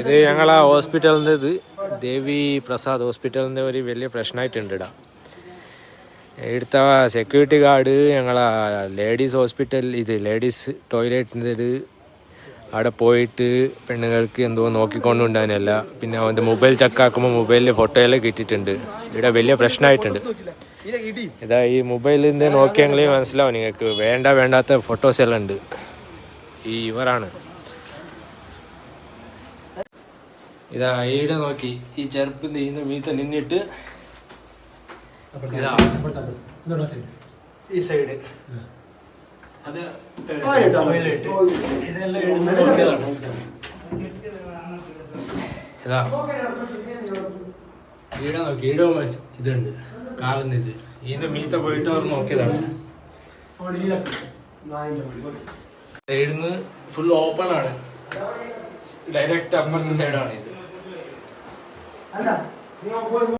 ഇത് ഞങ്ങളെ ഹോസ്പിറ്റലിന്റെ ഇത്. ദേവി പ്രസാദ് ഹോസ്പിറ്റലിന്റെ ഒരു വലിയ പ്രശ്നമായിട്ടുണ്ട് ഇടാ സെക്യൂരിറ്റി ഗാർഡ് ഞങ്ങളെ ലേഡീസ് ഹോസ്പിറ്റൽ ഇത് ലേഡീസ് ടോയ്ലറ്റിന്റെ ഇത് അവിടെ പോയിട്ട് പെണ്ണുങ്ങൾക്ക് എന്തോ നോക്കിക്കൊണ്ടുണ്ടായിരുന്നില്ല. പിന്നെ അവന്റെ മൊബൈൽ ചെക്കാക്കുമ്പോൾ മൊബൈലിൽ ഫോട്ടോയെല്ലാം കിട്ടിയിട്ടുണ്ട്. ഇവിടെ വലിയ പ്രശ്നമായിട്ടുണ്ട്. ഇതാ ഈ മൊബൈലിന്റെ നോക്കിയെങ്കിലും മനസ്സിലാവും നിങ്ങൾക്ക്. വേണ്ട വേണ്ടാത്ത ഫോട്ടോസ് എല്ലാം ഉണ്ട്. ഈ ഇവരാണ്. ഇതാ ഈടെ നോക്കി. ഈ ചെറുപ്പ് നീന്ത മീത്ത നിന്നിട്ട് ഇതാ. ഈ സൈഡ് അത് ഇതെല്ലാം ഇടുന്ന നോക്കിയതാണ് ഇതാ. ഈടെ നോക്കി ഈടെ ഇതുണ്ട്. കാലം ഇത്. ഇതിന്റെ മീത്ത പോയിട്ട് അവർ നോക്കിയതാണ്. സൈഡിന്ന് ഫുൾ ഓപ്പൺ ആണ്. ഡയറക്റ്റ് അപ്പുറത്തെ സൈഡാണ് ഇത്. 安了，你要我